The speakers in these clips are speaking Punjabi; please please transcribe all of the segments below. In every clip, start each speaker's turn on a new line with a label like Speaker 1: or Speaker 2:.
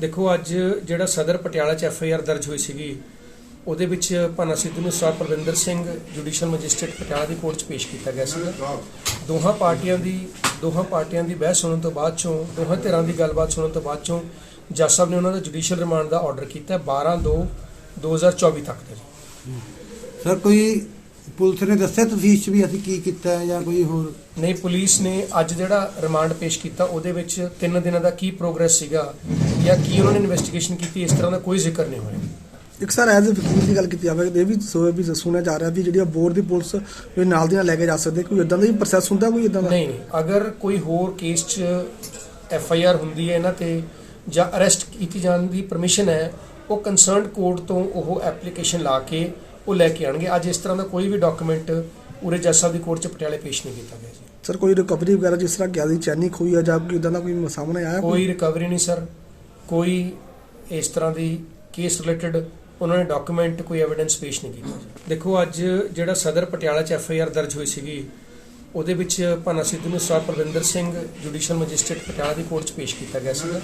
Speaker 1: ਦੇਖੋ, ਅੱਜ ਜਿਹੜਾ ਸਦਰ ਪਟਿਆਲਾ ਚ ਐਫ ਆਈ ਆਰ ਦਰਜ ਹੋਈ ਸੀਗੀ, ਉਹਦੇ ਵਿੱਚ ਭਾਨਾ ਸਿੱਧੂ ਨੂੰ sir Parvinder Singh judicial magistrate Patiala ਦੀ ਕੋਰਟ 'ਚ ਪੇਸ਼ ਕੀਤਾ ਗਿਆ ਸੀਗਾ। ਦੋਹਾਂ ਪਾਰਟੀਆਂ ਦੀ, ਦੋਹਾਂ ਪਾਰਟੀਆਂ ਦੀ ਬਹਿਸ ਸੁਣਨ ਤੋਂ ਬਾਅਦ ਚੋਂ, ਦੋਹਾਂ ਧਿਰਾਂ ਦੀ ਗੱਲਬਾਤ ਸੁਣਨ ਤੋਂ ਬਾਅਦ ਚੋਂ ਜੱਜ ਸਾਹਿਬ ਨੇ ਉਹਨਾਂ ਦਾ ਜੁਡੀਸ਼ੀਅਲ ਰਿਮਾਂਡ ਦਾ ਆਰਡਰ ਕੀਤਾ ਹੈ 12 2 2024 ਤੱਕ ਦਾ
Speaker 2: ਸਰ, ਕੋਈ ਪੁਲਿਸ ਨੇ ਦੱਸਿਆ ਤਫਤੀਸ਼ 'ਚ ਵੀ ਅਸੀਂ ਕੀ ਕੀਤਾ ਹੈ ਜਾਂ ਕੋਈ ਹੋਰ?
Speaker 1: ਨਹੀਂ ਪੁਲਿਸ ਨੇ ਅੱਜ ਜਿਹੜਾ ਰਿਮਾਂਡ ਪੇਸ਼ ਕੀਤਾ ਉਹਦੇ ਵਿੱਚ ਤਿੰਨ ਦਿਨਾਂ ਦਾ ਕੀ ਪ੍ਰੋਗਰੈਸ ਸੀਗਾ ਜਾਂ ਕੀ ਉਹਨਾਂ ਨੇ ਇਨਵੈਸਟੀਗੇਸ਼ਨ ਕੀਤੀ ਇਸ ਤਰ੍ਹਾਂ ਦਾ ਕੋਈ ਜ਼ਿਕਰ ਨਹੀਂ ਹੋਇਆ।
Speaker 3: ਇੱਕ ਸਰ ਐਜ਼ ਵਕੀਲ ਦੀ ਗੱਲ ਕੀਤੀ ਜਾਵੇ ਇਹ ਵੀ ਸੋ ਵੀ ਸੁਣਿਆ ਜਾ ਰਿਹਾ ਵੀ ਜਿਹੜੀ ਬੋਰਡ ਦੀ ਪੁਲਿਸ ਵੀ ਨਾਲ ਦੀ ਨਾਲ ਲੈ ਕੇ ਜਾ ਸਕਦੇ ਕੋਈ ਇਦਾਂ ਦਾ ਵੀ ਪ੍ਰੋਸੈਸ ਹੁੰਦਾ ਕੋਈ ਇਦਾਂ ਦਾ?
Speaker 1: ਨਹੀਂ ਨਹੀਂ ਅਗਰ ਕੋਈ ਹੋਰ ਕੇਸ 'ਚ ਐਫ ਆਈ ਆਰ ਹੁੰਦੀ ਹੈ ਇਹਨਾਂ ਤੇ ਜਾਂ ਅਰੈਸਟ ਕੀਤੀ ਜਾਣ ਦੀ ਪਰਮਿਸ਼ਨ ਹੈ ਉਹ ਕੰਸਰਨਡ ਕੋਰਟ ਤੋਂ ਉਹ ਐਪਲੀਕੇਸ਼ਨ ਲਾ ਕੇ ਉਹ ਲੈ ਕੇ ਆਣਗੇ ਅੱਜ ਇਸ ਤਰ੍ਹਾਂ ਦਾ ਕੋਈ ਵੀ ਡਾਕੂਮੈਂਟ ਪੂਰੇ ਜੱਜ ਸਾਹਿਬ ਦੀ ਕੋਰਟ 'ਚ ਪਟਿਆਲੇ ਪੇਸ਼ ਨਹੀਂ ਕੀਤਾ ਗਿਆ ਜੀ।
Speaker 3: ਸਰ ਕੋਈ ਰਿਕਵਰੀ ਵਗੈਰਾ ਜਿਸ ਤਰ੍ਹਾਂ ਗਿਆ ਦੀ ਚੈਨੀ ਖੋਈ ਆ ਜਾਂ ਕੋਈ ਇਦਾਂ ਦਾ ਕੋਈ ਸਾਹਮਣੇ ਆਇਆ?
Speaker 1: ਕੋਈ ਰਿਕਵਰੀ ਨਹੀਂ ਸਰ। ਕੋਈ ਇਸ ਤਰ੍ਹਾਂ ਦੀ ਕੇਸ ਰਿਲੇਟਡ ਉਹਨਾਂ ਨੇ ਡਾਕੂਮੈਂਟ ਕੋਈ ਐਵੀਡੈਂਸ ਪੇਸ਼ ਨਹੀਂ ਕੀਤਾ ਜੀ। ਦੇਖੋ ਅੱਜ ਜਿਹੜਾ ਸਦਰ ਪਟਿਆਲਾ ਚ ਐਫ ਆਈ ਆਰ ਦਰਜ ਹੋਈ ਸੀਗੀ ਉਹਦੇ ਵਿੱਚ ਭਾਨਾ ਸਿੱਧੂ ਨੂੰ sir Parvinder Singh judicial magistrate Patiala ਦੀ ਕੋਰਟ 'ਚ ਪੇਸ਼ ਕੀਤਾ ਗਿਆ ਸੀਗਾ।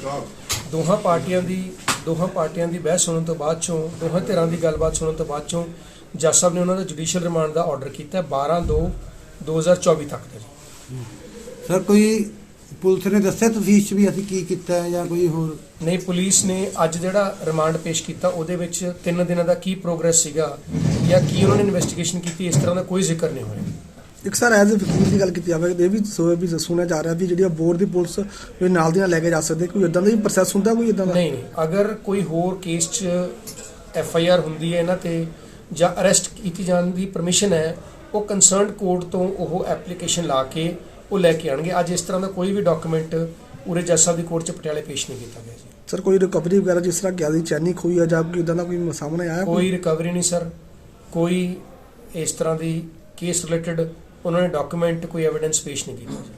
Speaker 1: ਦੋਹਾਂ ਪਾਰਟੀਆਂ ਦੀ ਦੋਹਾਂ ਪਾਰਟੀਆਂ ਦੀ ਬਹਿਸ ਸੁਣਨ ਤੋਂ ਬਾਅਦ ਚੋਂ ਦੋਹਾਂ ਧਿਰਾਂ ਦੀ ਗੱਲਬਾਤ ਸੁਣਨ ਤੋਂ ਬਾਅਦ ਚੋਂ ਜੱਜ ਸਾਹਿਬ ਨੇ ਉਹਨਾਂ ਦਾ ਜੁਡੀਸ਼ੀਅਲ ਰਿਮਾਂਡ ਦਾ ਆਰਡਰ ਕੀਤਾ ਹੈ 12 2 2024 ਤੱਕ ਦਾ। ਜੀ
Speaker 2: ਸਰ ਕੋਈ ਪੁਲਿਸ ਨੇ ਦੱਸਿਆ ਤਫਤੀਸ਼ 'ਚ ਵੀ ਅਸੀਂ ਕੀ ਕੀਤਾ ਹੈ ਜਾਂ ਕੋਈ ਹੋਰ?
Speaker 1: ਨਹੀਂ ਪੁਲਿਸ ਨੇ ਅੱਜ ਜਿਹੜਾ ਰਿਮਾਂਡ ਪੇਸ਼ ਕੀਤਾ ਉਹਦੇ ਵਿੱਚ ਤਿੰਨ ਦਿਨਾਂ ਦਾ ਕੀ ਪ੍ਰੋਗਰੈਸ ਸੀਗਾ ਜਾਂ ਕੀ ਉਹਨਾਂ ਨੇ ਇਨਵੈਸਟੀਗੇਸ਼ਨ ਕੀਤੀ ਇਸ ਤਰ੍ਹਾਂ ਦਾ ਕੋਈ ਜ਼ਿਕਰ ਨਹੀਂ ਹੋਇਆ।
Speaker 3: ਇੱਕ ਸਰ ਐਜ਼ ਵਕੀਲ ਦੀ ਗੱਲ ਕੀਤੀ ਜਾਵੇ ਇਹ ਵੀ ਸੋ ਵੀ ਸੁਣਿਆ ਜਾ ਰਿਹਾ ਵੀ ਜਿਹੜੀ ਬੋਰਡ ਦੀ ਪੁਲਿਸ ਵੀ ਨਾਲ ਦੀ ਨਾਲ ਲੈ ਕੇ ਜਾ ਸਕਦੇ ਕੋਈ ਇਦਾਂ ਦਾ ਵੀ ਪ੍ਰੋਸੈਸ ਹੁੰਦਾ ਕੋਈ ਇਦਾਂ ਦਾ?
Speaker 1: ਨਹੀਂ ਨਹੀਂ ਅਗਰ ਕੋਈ ਹੋਰ ਕੇਸ 'ਚ ਐਫ ਆਈ ਆਰ ਹੁੰਦੀ ਹੈ ਇਹਨਾਂ ਤੇ ਜਾਂ ਅਰੈਸਟ ਕੀਤੀ ਜਾਣ ਦੀ ਪਰਮਿਸ਼ਨ ਹੈ ਉਹ ਕੰਸਰਨਡ ਕੋਰਟ ਤੋਂ ਉਹ ਐਪਲੀਕੇਸ਼ਨ ਲਾ ਕੇ ਉਹ ਲੈ ਕੇ ਆਣਗੇ। ਅੱਜ ਇਸ ਤਰ੍ਹਾਂ ਦਾ ਕੋਈ ਵੀ ਡਾਕੂਮੈਂਟ ਪੂਰੇ ਜੱਜ ਸਾਹਿਬ ਦੀ ਕੋਰਟ 'ਚ ਪਟਿਆਲੇ ਪੇਸ਼ ਨਹੀਂ ਕੀਤਾ ਗਿਆ ਜੀ।
Speaker 3: ਸਰ ਕੋਈ ਰਿਕਵਰੀ ਵਗੈਰਾ ਜਿਸ ਤਰ੍ਹਾਂ ਗਿਆ ਦੀ ਚੈਨੀ ਖੋਈ ਆ ਜਾਂ ਕੋਈ ਇਦਾਂ ਦਾ ਕੋਈ ਸਾਹਮਣੇ ਆਇਆ
Speaker 1: ਕੋਈ? ਰਿਕਵਰੀ ਨਹੀਂ ਸਰ ਕੋਈ ਇਸ ਤਰ੍ਹਾਂ ਦੀ ਕੇਸ ਰਿਲੇਟਡ ਉਹਨਾਂ ਨੇ ਡਾਕੂਮੈਂਟ ਕੋਈ ਐਵੀਡੈਂਸ ਪੇਸ਼ ਨਹੀਂ ਕੀਤਾ ਜੀ।